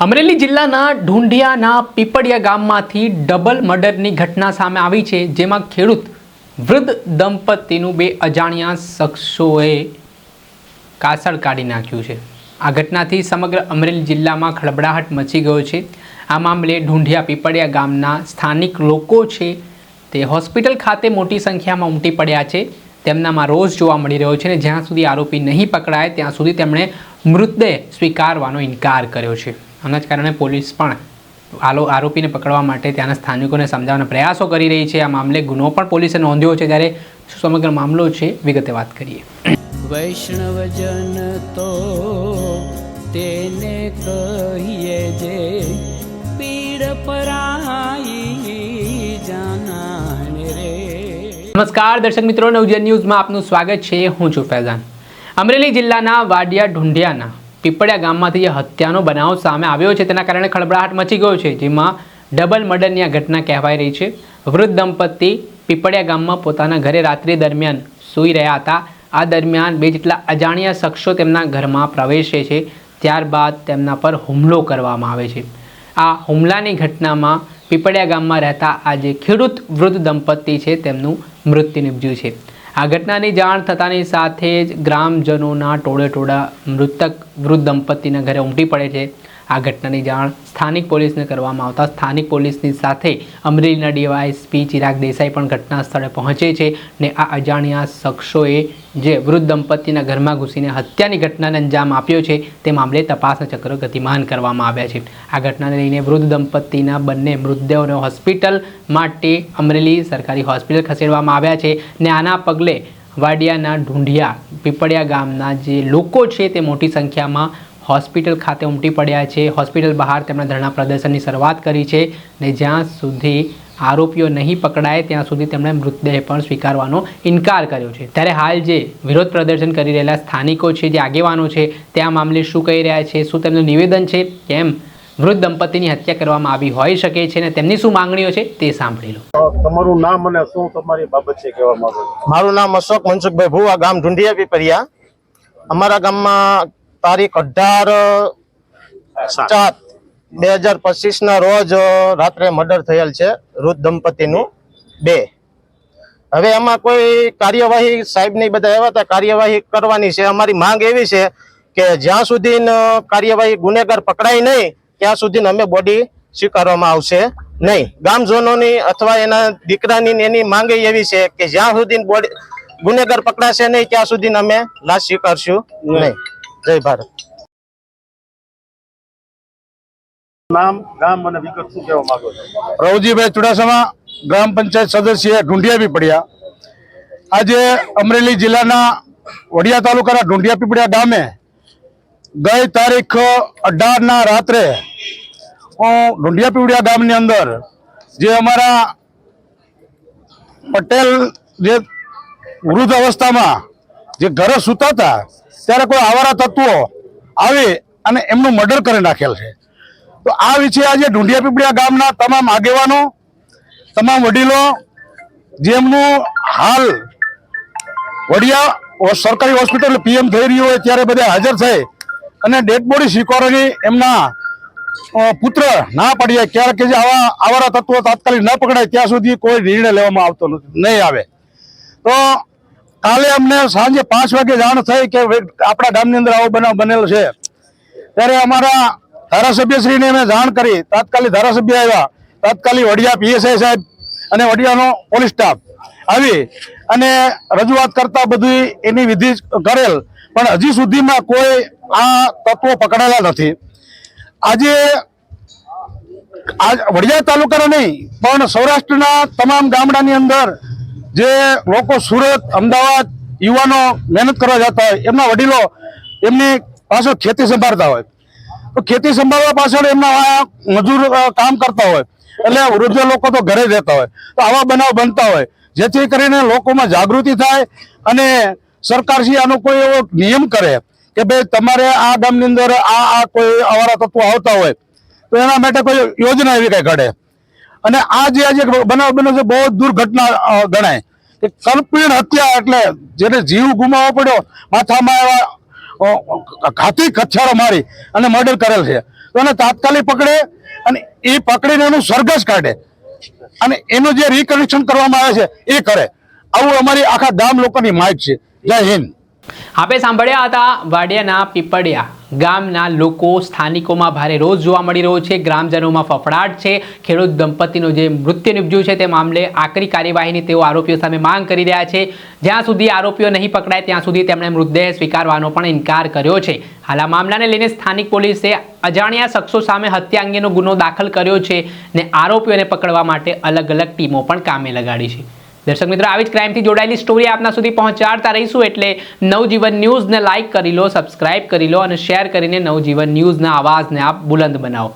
અમરેલી જિલ્લાના ઢુંઢિયાના પીપળિયા ગામમાંથી ડબલ મર્ડરની ઘટના સામે આવી છે, જેમાં ખેડૂત વૃદ્ધ દંપતીનું બે અજાણ્યા શખ્સોએ કાસળ કાઢી નાખ્યું છે. આ ઘટનાથી સમગ્ર અમરેલી જિલ્લામાં ખળબડાહટ મચી ગયો છે. આ મામલે ઢુંઢિયા પીપળિયા ગામના સ્થાનિક લોકો છે તે હોસ્પિટલ ખાતે મોટી સંખ્યામાં ઉમટી પડ્યા છે. તેમનામાં રોષ જોવા મળી રહ્યો છે અને જ્યાં સુધી આરોપી નહીં પકડાય, ત્યાં સુધી તેમણે મૃતદેહ સ્વીકારવાનો ઇનકાર કર્યો છે. આના જ કારણે પોલીસ પણ આલો આરોપીને પકડવા માટે ત્યાંના સ્થાનિકોને સમજાવવાના પ્રયાસો કરી રહી છે. આ મામલે ગુનો પણ પોલીસે નોંધ્યો છે. ત્યારે સમગ્ર મામલો છે, વિગતે વાત કરીએ. વૈષ્ણવજન તો તેને કહીએ જે પીડ પરાઈ જાનાને રે. નમસ્કાર, દર્શક મિત્રો નવજન ન્યૂઝમાં આપનું સ્વાગત છે. હું છું ફૈઝાન. અમરેલી જિલ્લાના વાડિયા ઢુંઢિયાના પીપળિયા ગામમાંથી જે હત્યાનો બનાવ સામે આવ્યો છે, તેના કારણે ખળબળાટ મચી ગયો છે, જેમાં ડબલ મર્ડરની આ ઘટના કહેવાઈ રહી છે. વૃદ્ધ દંપતી પીપળિયા ગામમાં પોતાના ઘરે રાત્રિ દરમિયાન સૂઈ રહ્યા હતા. આ દરમિયાન બે જેટલા અજાણ્યા શખ્સો તેમના ઘરમાં પ્રવેશે છે, ત્યારબાદ તેમના પર હુમલો કરવામાં આવે છે. આ હુમલાની ઘટનામાં પીપળિયા ગામમાં રહેતા આ જે ખેડૂત વૃદ્ધ દંપતી છે, તેમનું મૃત્યુ નિપજ્યું છે. આ ઘટનાની જાણ થતાની સાથે જ ગ્રામજનોના ટોળે ટોળા મૃતક વૃદ્ધ દંપતીના ઘરે ઉમટી પડે છે. આ ઘટનાની જાણ સ્થાનિક પોલીસને કરવામાં આવતા સ્થાનિક પોલીસની સાથે અમરેલીના ડીવાયએસપી ચિરાગ દેસાઈ પણ ઘટના સ્થળે પહોંચે છે ને આ અજાણ્યા શખ્સોએ જે વૃદ્ધ દંપતીના ઘરમાં ઘૂસીને હત્યાની ઘટનાને અંજામ આપ્યો છે તે મામલે તપાસના ચક્ર ગતિમાન કરવામાં આવ્યા છે. આ ઘટનાને લઈને વૃદ્ધ દંપતીના બંને મૃતદેહોને હોસ્પિટલ માટે અમરેલી સરકારી હોસ્પિટલ ખસેડવામાં આવ્યા છે ને આના પગલે વાડિયાના ઢુંઢિયા પીપળિયા ગામના જે લોકો છે તે મોટી સંખ્યામાં હોસ્પિટલ ખાતે ઉમટી પડ્યા છે. હોસ્પિટલ બહાર તેમણે ધરણા પ્રદર્શનની શરૂઆત કરી છે ને જ્યાં સુધી આરોપીઓ નહીં પકડાય ત્યાં સુધી તેમણે મૃતદેહ પણ સ્વીકારવાનો ઇનકાર કર્યો છે. ત્યારે હાલ જે વિરોધ પ્રદર્શન કરી રહેલા સ્થાનિકો છે જે આગેવાનો છે તે આ મામલે શું કહી રહ્યા છે શું તેમનું નિવેદન છે કેમ વૃદ્ધ દંપતીની હત્યા કરવામાં આવી હોઈ શકે છે ને તેમની શું માંગણીઓ છે તે સાંભળી લો. તમારું નામ અને શું તમારી બાબત છે કહેવા માંગો મારું નામ અશોક મનસુખભાઈ ભુવા ગામ ઢુંઢિયા પીપરિયા. અમારા ગામમાં તારીખ અઢાર ચાર બે હજાર પચીસ ના રોજ રાત્રે મર્ડર થયેલ છે વૃદ્ધ દંપતીનું બે. હવે એમાં કોઈ કાર્યવાહી સાહેબની બધા એવા હતા કાર્યવાહી કરવાની છે. અમારી માંગ એવી છે કે જ્યાં સુધી કાર્યવાહી ગુનેગાર પકડાય નહીં ત્યાં સુધી અમે બોડી સ્વીકારવામાં આવશે નહીં. ગામજનોની અથવા એના દીકરાની એની માંગ એવી છે કે જ્યાં સુધી બોડી ગુનેગાર પકડાશે નહીં ત્યાં સુધી અમે લાશ સ્વીકારશું નહીં. જય ભારત. નામ ગામ અને વિગત શું કહેવા માંગો છો? રવજીભાઈ ચુડાસમા ગ્રામ પંચાયત સદસ્ય ઢુંઢિયા પીપળિયા આજે અમરેલી જિલ્લાના વડિયા તાલુકાના ઢુંઢિયા પીપળિયા ગામે ગઈ તારીખ અઢારના રાત્રે હું ઢુંઢિયા પીપળિયા ગામની અંદર જે અમારા પટેલ જે વૃદ્ધ અવસ્થામાં જે ઘરે સૂતા હતા, ત્યારે કોઈ આવારા તત્વો આવી અને એમનું મર્ડર કરી નાખેલ છે. તો આ વિશે આજે ઢુંઢિયા પીપળિયા ગામના તમામ આગેવાનો, તમામ વડીલો જેમનું હાલ વડિયા સરકારી હોસ્પિટલ પીએમ થઈ રહ્યું હોય ત્યારે બધા હાજર થઈ અને ડેડ બોડી સ્વીકારવાની એમના પુત્ર ના પડીએ ક્યારેક કે જે આવા, આવારા તત્વો તાત્કાલિક ન પકડાય, ત્યાં સુધી કોઈ નિર્ણય લેવામાં આવતો નથી નહીં આવે. તો કાલે અમને સાંજે પાંચ વાગે જાણ થઈ કે આપણા ગામની અંદર આવો બનાવ બનેલો છે. ત્યારે અમારા ધારાસભ્યશ્રીને અમે જાણ કરી. તાત્કાલિક ધારાસભ્ય આવ્યા. તાત્કાલિક વડિયા પીએસઆઈ સાહેબ અને વડિયાનો પોલીસ સ્ટાફ આવી અને રજૂઆત કરતા બધી એની વિધિ કરેલ. પણ હજી સુધીમાં કોઈ આ તત્વો પકડાયેલા નથી. આજે વડિયા તાલુકાના નહીં, પણ સૌરાષ્ટ્રના તમામ ગામડાની અંદર જે લોકો સુરત, અમદાવાદ યુવાનો મહેનત કરવા જતા હોય, એમના વડીલો એમની પાછળ ખેતી સંભાળતા હોય. તો ખેતી સંભાળવા પાછળ એમના મજૂર કામ કરતા હોય. એટલે વૃદ્ધ લોકો તો ઘરે રહેતા હોય. તો આવા બનાવ બનતા હોય. જેથી કરીને લોકોમાં જાગૃતિ થાય અને સરકાર શ્રી આનો કોઈ એવો નિયમ કરે કે ભાઈ તમારે આ ગામની અંદર આ આ કોઈ અવારા તત્વો આવતા હોય, તો એના માટે કોઈ યોજના એવી કઈ ઘડે. અને આ જે આજે બનાવ બન્યો છે, બહુ દુર્ઘટના ગણાય. કે કલ્પીણ હત્યા એટલે જેને જીવ ગુમાવવો પડ્યો, માથામાં એવા ઘાતી કચ્છાળો મારી અને મર્ડર કરેલ છે. તો એને તાત્કાલિક પકડે અને એ પકડીને એનું સરઘસ કાઢે. અને એનું જે રિકનેક્શન કરવામાં આવે છે, એ કરે. આવું અમારી આખા ગામ લોકોની માંગ છે. જય હિન્દ. આપે સાંભળ્યા હતા વાડિયાના પીપળિયા. ગામના લોકો સ્થાનિકોમાં ભારે રોજ જોવા મળી રહ્યો છે. ગ્રામજનોમાં ફફડાટ છે. ખેડૂત દંપતીનું જે મૃત્યુ નિપજ્યું છે તે મામલે આકરી કાર્યવાહીની તેઓ આરોપીઓ સામે માંગ કરી રહ્યા છે. જ્યાં સુધી આરોપીઓ નહીં પકડાય, ત્યાં સુધી તેમણે મૃતદેહ સ્વીકારવાનો પણ ઇનકાર કર્યો છે. હાલ આ મામલાને લઈને સ્થાનિક પોલીસે અજાણ્યા શખ્સો સામે હત્યા અંગેનો ગુનો દાખલ કર્યો છે ને આરોપીઓને પકડવા માટે અલગ અલગ ટીમો પણ કામે લગાડી છે. દર્શક મિત્રો, આવી જ ક્રાઇમથી જોડાયેલી સ્ટોરી આપના સુધી પહોંચાડતા રહીશું એટલે નવજીવન ન્યૂઝને લાઇક કરી લો સબસ્ક્રાઇબ કરી લો અને શેર કરીને નવજીવન ન્યૂઝના અવાજને આપ બુલંદ બનાવો.